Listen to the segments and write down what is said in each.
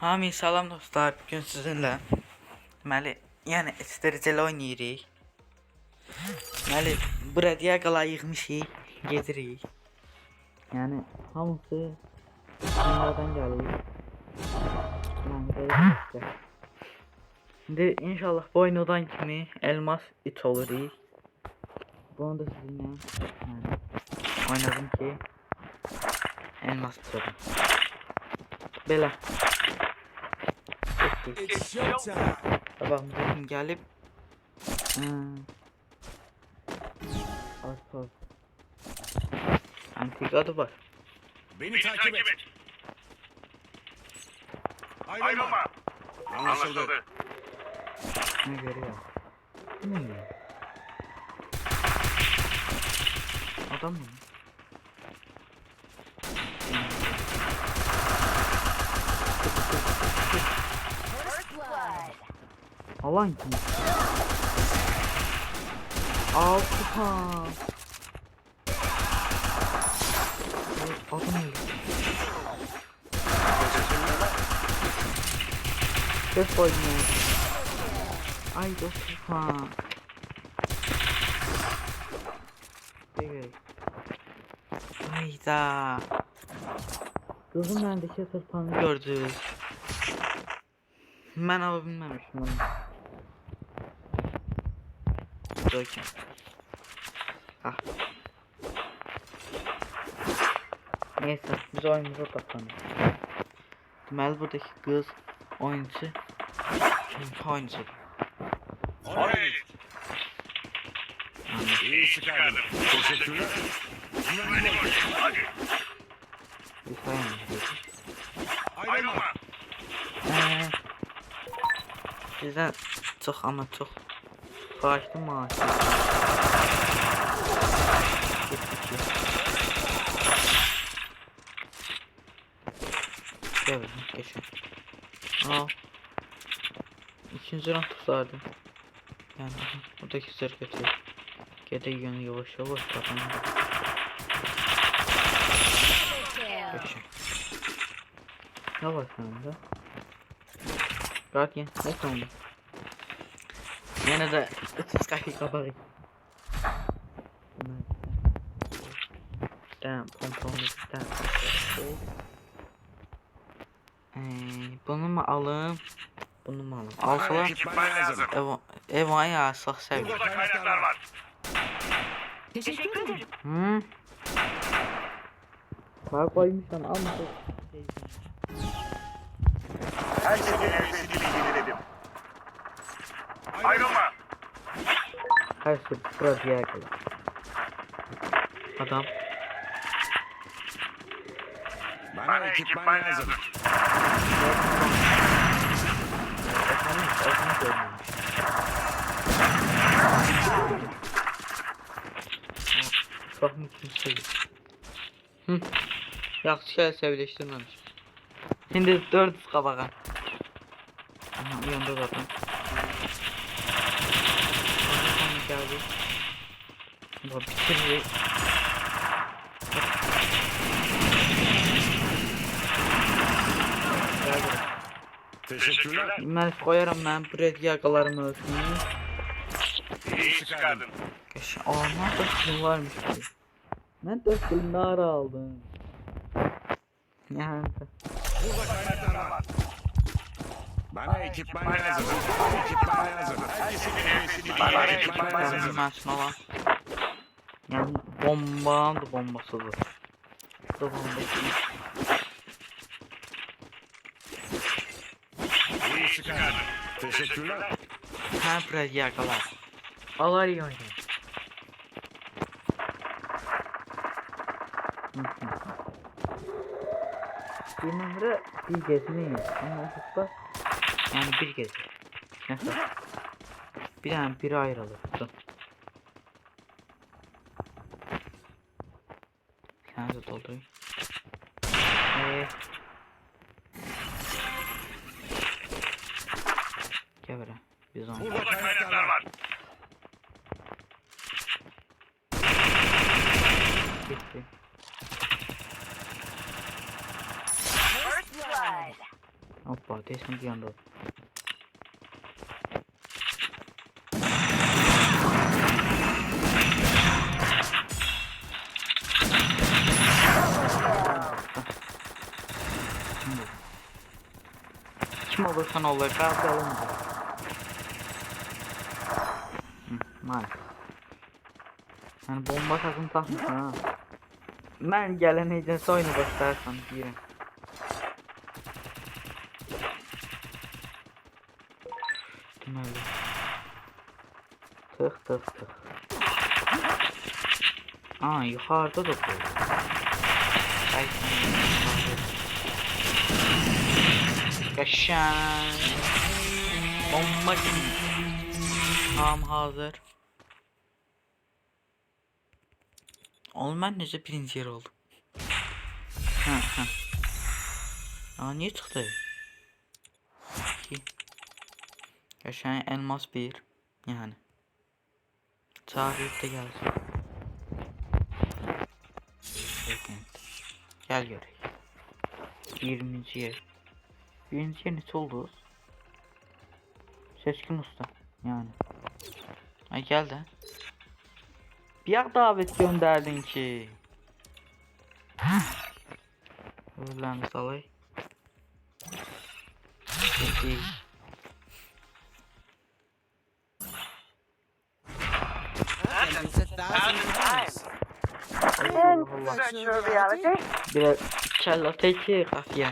Hamı salam dostlar. Bugün sizinlə deməli, yəni istəricəli oynayırıq. Deməli, bura diaqala yığmışıq, gedirik. Yəni hamısı dünyadan gəlir. İndi inşallah bu oynadan kimi elmas it oluruq. Bunu da sizinlə yəni, oynadım ki elmas it olum. Belə. Sabahımıza kim gelip hmm. Arpa Antikadı var Beni takip et. Ayrılma. Ayrılma. Anlaşıldı. Anlaşıldı. Ne görüyor ne ya Adam mı? Alan kim? Altı pan. Adam öldü. Koydum ya. Ay dokuz pan. Evet. Hayda. Kızım neredeki sırpanı gördü. Ben alabilmemişim onu. Bakın. Ah. Neyse biz oyunumuza odaklanalım. Deməli buradaki kız oyuncu oyuncu. Oraya git. İyi çıkardın. Teşekkürler. Hadi koş. Hadi. Bir sayamıyoruz. Ayrılma. Ayrılma. Ee, sizden çok ama çok kaçtı maaşı. Evet, geçin. Aa. İkinci round tutardım. Yani buradaki zırh kötü. Gede yönü yavaş yavaş bakın. Geçin. Ne var sende? Guardian, ne sende? Yine de kayı kabarı. Tamam, tamam. Ee, bunu mu alayım? Bunu mu alayım? Alsalar ev ev ay ya sağ sev. Burada kaynaklar var. Hı? Bak koymuşsan alma. Her şeyin üyesini bilgilenelim. Ayrılma. Her burada diğer gibi. Adam. Bana ekipman lazım. Çok mu kimse Hı. Yaxşı şey sevleştirmemiş. Şimdi 400 qabağa. Aha, yanda zaten. Sonra geldi. Bitirdi. Geldi. Teşekkürler. Mən koyarım mən buraya yaqalarımı ölsün. İyi çıkardın. Aa nerede film varmış ki? Ben 4 film daha aldım. Yani. Burada kaynaklar var. Bana ekipman lazım. Ekipman lazım. Her şeyin üyesini Bana ekipman Ben lazım. şuna lan. Yani bombanın da bombasıdır. Bu da bombası. İyi çıkardın. Teşekkürler. Ha buraya yakalar. Alar iyi oynuyor. Bir gezmeyiz ama yani bir gezir. Neyse. Bir tane biri ayrılır. Dur. Sen de doldurayım. Eee. Gel buraya. Biz onu. Burada Burada kaynaklar var. Gitti. Hoppa desem bir anda. Olursan ol kaldı alınca. Maalesef. Yani bomba sakın takma ha. Ben geleneyden oyunu başlarsan diyelim. Deməli. Tık tık tık. Aa yukarıda da koy. Kaşan. Bomba gibi. Tam hazır. Oğlum ben nece birinci yer oldum. Ha ha. Aa niye çıktı? İki. Yaşayan elmas bir. Yani. Tarihte. Second. Gel göreyim. 20. yer. Birinci yer ne oldu? Seçkin usta. Yani. Ay gel de. Bir yak davet gönderdin ki. Öğlen salay. Peki. Virtual reality. Biraz kella teki kafiye.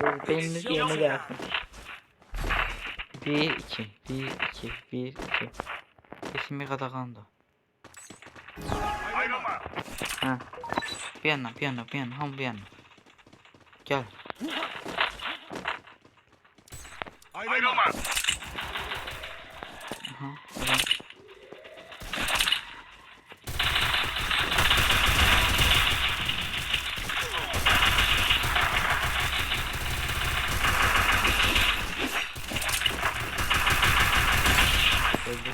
Beyniniz yerine gelsin. Bir iki, bir iki, bir iki. İsmi Kadakan'da. Ayrılma. Ha. Bir yana, bir yana, bir yana, ham bir yana. Gel. Ayrılma. Aha. evet. Öldü.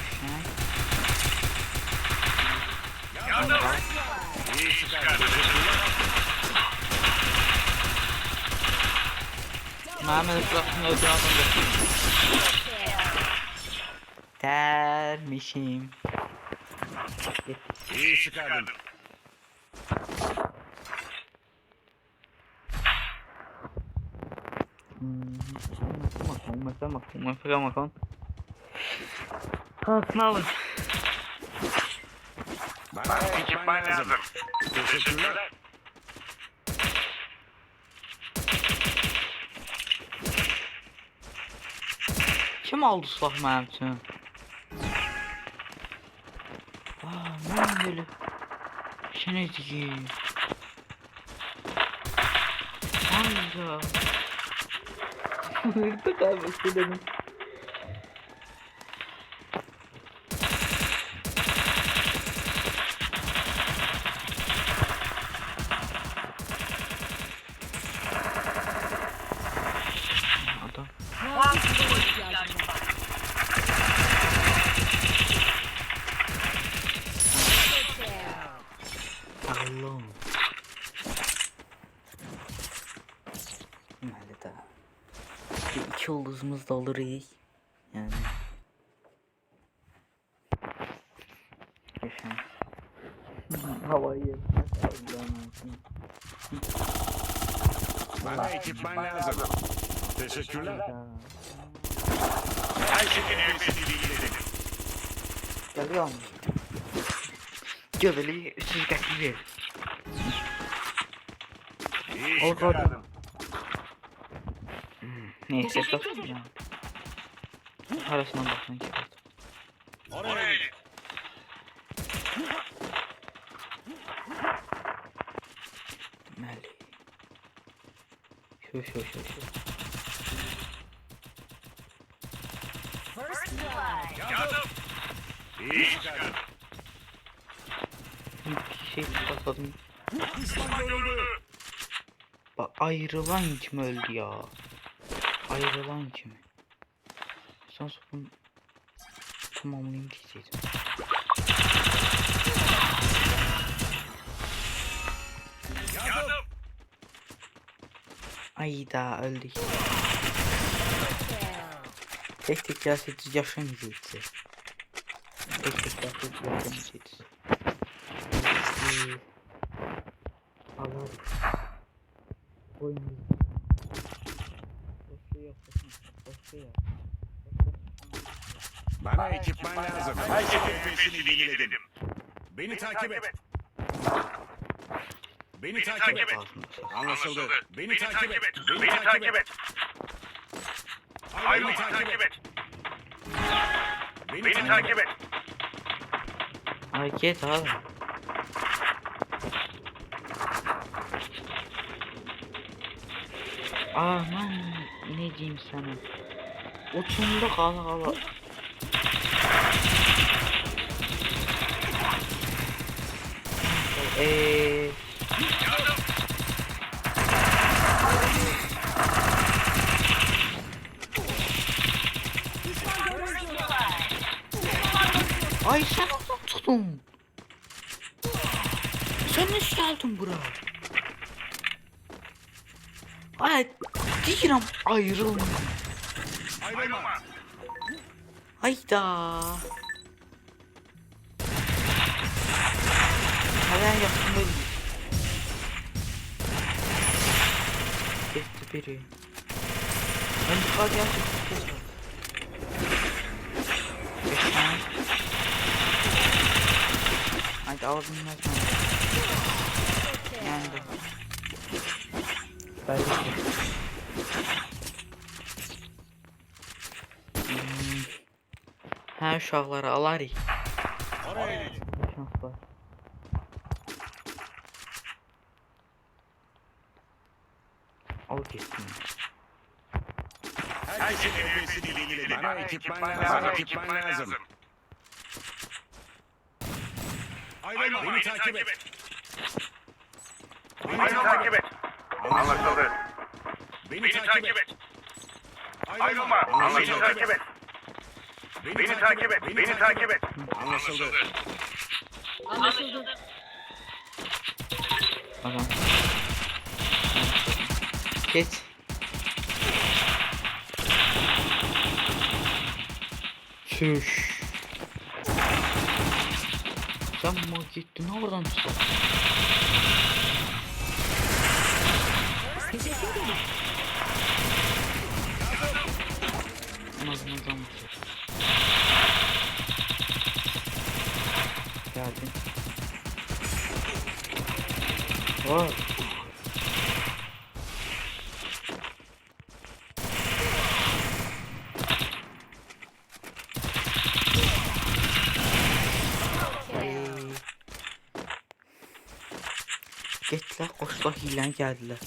Aşağı. Yardım. İyi çıkardın. Islah'ın öldüğünü atınca. Dermişim. İyi çıkardın. Makon, makon, makon, makon, makon. Kalsın alın. Bana ekipman lazım. Teşekkürler. Kim aldı silah mənim üçün? Aa, mən belə şey ne diyeyim? Hayda. Hırdı kahvesi dedim. Allah'ım. Deməli də. Bir iki yıldızımız da alırıq. Yəni. Geçen. Havayı Bana ekipman lazım. Teşekkürler. Her şeyin elbisini bilgiledim. Geliyor mu? Göbeli siz bekleyin. İyi Orada çıkardın. Neyse dostum ya. Arasından bakmayın ki. Oraya git. Meli. Şu şu şu şu. Yardım. İyi çıkardın. Şey görüldü. Bak ayrılan kim öldü ya? Ayrılan kim? Sen sopun tamamlayayım diyecektim. Ayda öldük. Tek tek gerçekçi yaşamayacağız. Tek tek gerçekçi yaşamayacağız. Allah Oyun. Boşluğu yok. Boşluğu yok. Bana ekipman lazım. Herkes nefesini yeniledim. Beni takip et. Beni takip et. Anlaşıldı. Beni takip et. Beni takip et. Ayrılma takip et. Beni takip et. Hareket abi. Aman ne diyeyim sana. Uçumda kala kala. Eee Ay sen tutun. Sen nasıl geldin buraya? Ay diyorum ayrılma. Ayrılma. Hayda. Hemen yakında değil. Kesti biri. Ben dikkat gerçekten Beş tane. Haydi alabilmez mi? Yendi. Belki. Hmm. Hə uşaqları alarıq. Git. Uşaqlar. Al getsin. Herkesin nefesini yeniledim. Bana ekipman lazım. Ekipman lazım. Ayrılma. Beni takip et. Beni Beni takip et. Anlaşıldı. Beni takip et. Ayrılma. Beni takip et. Beni takip et. Beni takip et. Anlaşıldı. Adam. Geç. Şuş. Sen mi gittin oradan tut. Anladım adam. Geldim. Vay. Getlər qoşla hilən gəldilər.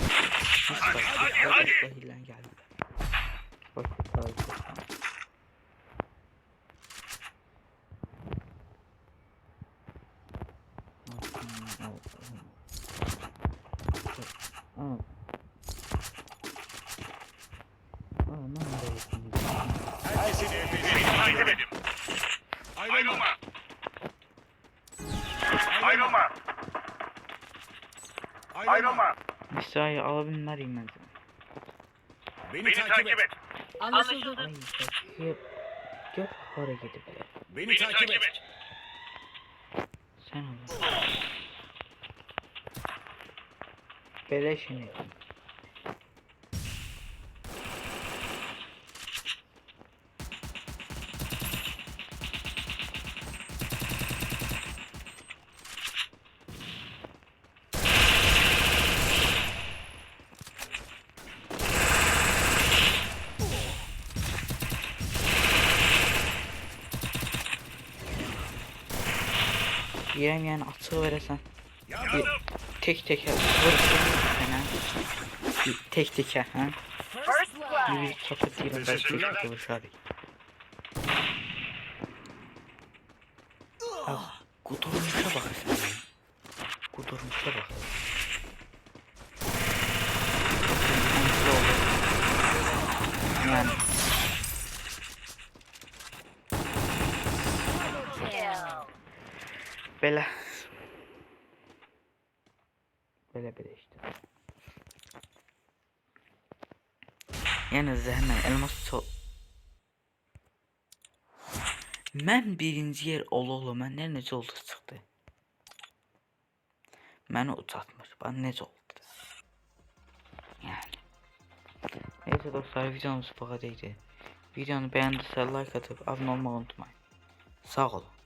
Hadi, hadi. Qoşla hilən gəldilər. Qoşla tabi Ayrılma. Mesai alabilmeliyim ben. Beni takip et. Anlaşıldı. Ay, bakayım. Gör oraya gidip. Beni takip et. Sen al. Beleşini. Yiyem yani açığı veresen. Bir tek teke vurursun sana. Bir tek teke ha. First blood. Bir çapı diyelim belki tek Teşekkürler. teke vurur abi. Abi kudurmuşa bak sen. ya. Kudurmuşa bak. Kontrol olur. Yani böyle böyle işte. Yalnız hemen elmas so Mən birinci yer ola ola məndən necə oldu çıxdı. Məni uçatmır. Bax necə oldu. Yəni. Neyse dostlar videomuz bu qədər idi. Videonu bəyəndisə like atıb abunə olmağı unutmayın. Sağ olun.